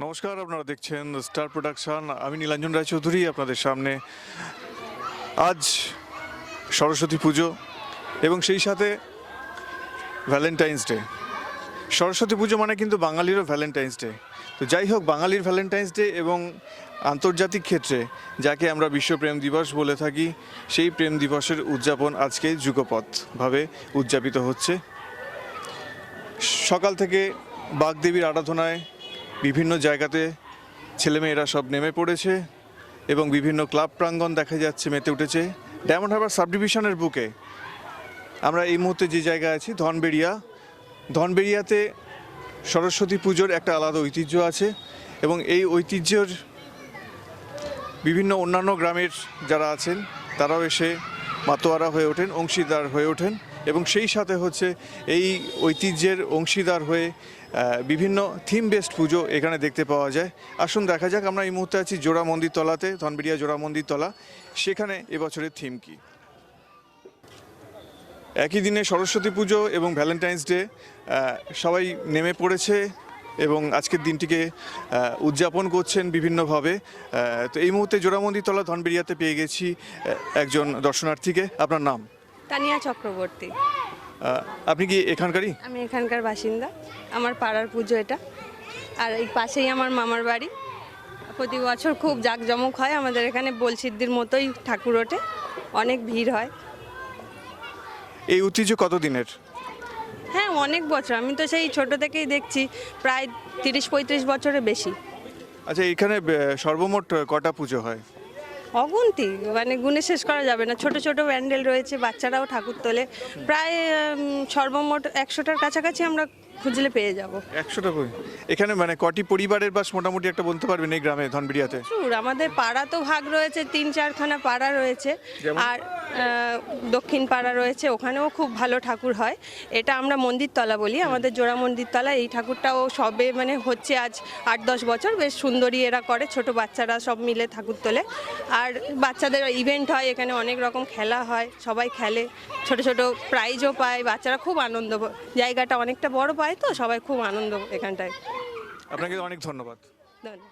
নমস্কার, আপনারা দেখছেন স্টার প্রোডাকশন আমি নীলাঞ্জন রায়চৌধুরী আপনাদের সামনে। আজ সরস্বতী পুজো এবং সেই সাথে ভ্যালেন্টাইন্স ডে সরস্বতী পুজো মানে কিন্তু বাঙালিরও ভ্যালেন্টাইন্স ডে তো যাই হোক, বাঙালির ভ্যালেন্টাইন্স ডে এবং আন্তর্জাতিক ক্ষেত্রে যাকে আমরা বিশ্ব প্রেম দিবস বলে থাকি, সেই প্রেম দিবসের উদযাপন আজকে যুগপথভাবে উদযাপিত হচ্ছে। সকাল থেকে বাগদেবীর আরাধনায় বিভিন্ন জায়গাতে ছেলেমেয়েরা সব নেমে পড়েছে এবং বিভিন্ন ক্লাব প্রাঙ্গণ দেখা যাচ্ছে, মেতে উঠেছে। ডায়মন্ড হারবার সাব ডিভিশনের বুকে আমরা এই মুহূর্তে যে জায়গায় আছি, ধনবেড়িয়া। ধনবেড়িয়াতে সরস্বতী পুজোর একটা আলাদা ঐতিহ্য আছে এবং এই ঐতিহ্যের বিভিন্ন অন্যান্য গ্রামের যারা আছেন, তারাও এসে মাতোয়ারা হয়ে ওঠেন, অংশীদার হয়ে ওঠেন। এবং সেই সাথে হচ্ছে এই ঐতিহ্যের অংশীদার হয়ে বিভিন্ন থিম বেসড পুজো এখানে দেখতে পাওয়া যায়। আসুন দেখা যাক, আমরা এই মুহূর্তে আছি জোড়া মন্দির তলাতে ধনবেড়িয়া জোড়া মন্দির তলা সেখানে এবছরের থিম কি? একই দিনে সরস্বতী পুজো এবং ভ্যালেন্টাইন্স ডে সবাই নেমে পড়েছে এবং আজকের দিনটিকে উদযাপন করছেন বিভিন্নভাবে। তো এই মুহূর্তে জোড়ামন্দির তলা ধনবেরিয়াতে পেয়ে গেছি একজন দর্শনার্থীকে। আপনার নাম? তানিয়া চক্রবর্তী। আপনি কি এখানকারই? আমি এখানকার বাসিন্দা। আমার পাড়ার পুজো এটা। আর এই পাশেই আমার মামার বাড়ি। প্রতি বছর খুব জাঁকজমক হয় আমাদের এখানে বলসিদ্ধির মতোই ঠাকুর ওঠে। অনেক ভিড় হয়। এই ঐতিহ্য কতদিনের? হ্যাঁ অনেক বছর। আমি তো সেই ছোট থেকেই দেখছি। প্রায় তিরিশ পঁয়ত্রিশ বছরের বেশি। আচ্ছা এখানে সর্বমোট কটা পুজো হয়? অগুন্তি মানে গুণে শেষ করা যাবে না। ছোট ছোট ব্যান্ডেল রয়েছে, বাচ্চারাও ঠাকুর তোলে। প্রায় সর্বমোট একশোটার কাছাকাছি আমরা খুঁজলে পেয়ে যাব। একশোটা বই এখানে মানে কটি পরিবারের বাস মোটামুটি একটা বলতে পারবেন এই গ্রামে ধনবেরিয়াতে প্রচুর। আমাদের পাড়া তো ভাগ রয়েছে তিন চারখানা পাড়া রয়েছে। আর দক্ষিণ পাড়া রয়েছে ওখানেও খুব ভালো ঠাকুর হয়। এটা আমরা মন্দিরতলা বলি আমাদের জোড়া মন্দিরতলা। এই ঠাকুরটাও সবে মানে হচ্ছে আজ আট দশ বছর বেশ সুন্দরী এরা করে ছোট বাচ্চারা সব মিলে ঠাকুর তোলে। আর বাচ্চাদের ইভেন্ট হয় এখানে অনেক রকম খেলা হয় সবাই খেলে। ছোট ছোট প্রাইজও পায় বাচ্চারা খুব আনন্দ জায়গাটা অনেকটা বড় পায়। তো? সবাই খুব আনন্দ এখানটায়। আপনাকে অনেক ধন্যবাদ। ধন্যবাদ।